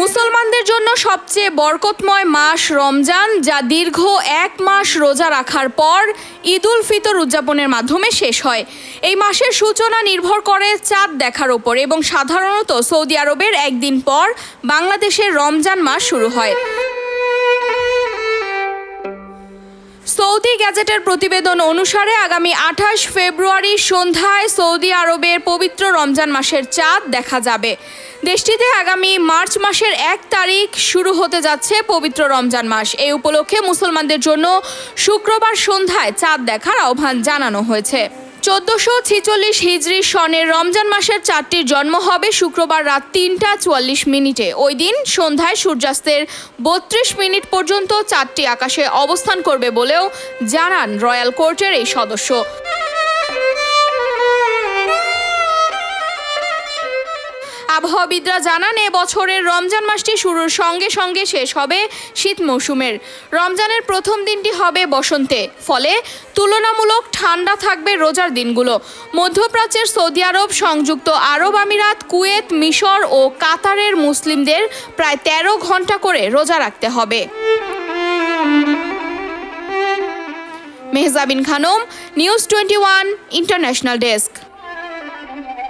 মুসলমানদের জন্য সবচেয়ে বরকতময় মাস রমজান, যা দীর্ঘ এক মাস রোজা রাখার পর ঈদুল ফিতর উদযাপনের মাধ্যমে শেষ হয়। এই মাসের সূচনা নির্ভর করে চাঁদ দেখার ওপর এবং সাধারণত সৌদি আরবের একদিন পর বাংলাদেশের রমজান মাস শুরু হয়। সৌদি গ্যাজেটের প্রতিবেদন অনুসারে আগামী আঠাশ ফেব্রুয়ারি সন্ধ্যায় সৌদি আরবের পবিত্র রমজান মাসের চাঁদ দেখা যাবে। দেশটিতে আগামী মার্চ মাসের এক তারিখ শুরু হতে যাচ্ছে পবিত্র রমজান মাস। এই উপলক্ষে মুসলমানদের জন্য শুক্রবার সন্ধ্যায় চাঁদ দেখার আহ্বান জানানো হয়েছে। চোদ্দশো ছিচল্লিশ হিজড়ি সনের রমজান মাসের চারটির জন্ম হবে শুক্রবার রাত তিনটা চুয়াল্লিশ মিনিটে। ওই দিন সন্ধ্যায় সূর্যাস্তের বত্রিশ মিনিট পর্যন্ত চারটি আকাশে অবস্থান করবে বলেও জানান রয়্যাল কোর্টের এই সদস্য। আবহাওয়াবিদরা জানান, এ বছরের রমজান মাসটি শুরুর সঙ্গে সঙ্গে শেষ হবে শীত মৌসুমের। রমজানের প্রথম দিনটি হবে বসন্তে, ফলে তুলনামূলক ঠান্ডা থাকবে রোজার দিনগুলো। মধ্যপ্রাচ্যের সৌদি আরব, সংযুক্ত আরব আমিরাত, কুয়েত, মিশর ও কাতারের মুসলিমদের প্রায় তেরো ঘণ্টা করে রোজা রাখতে হবে। Mehjabin Khanam, news twenty one international desk.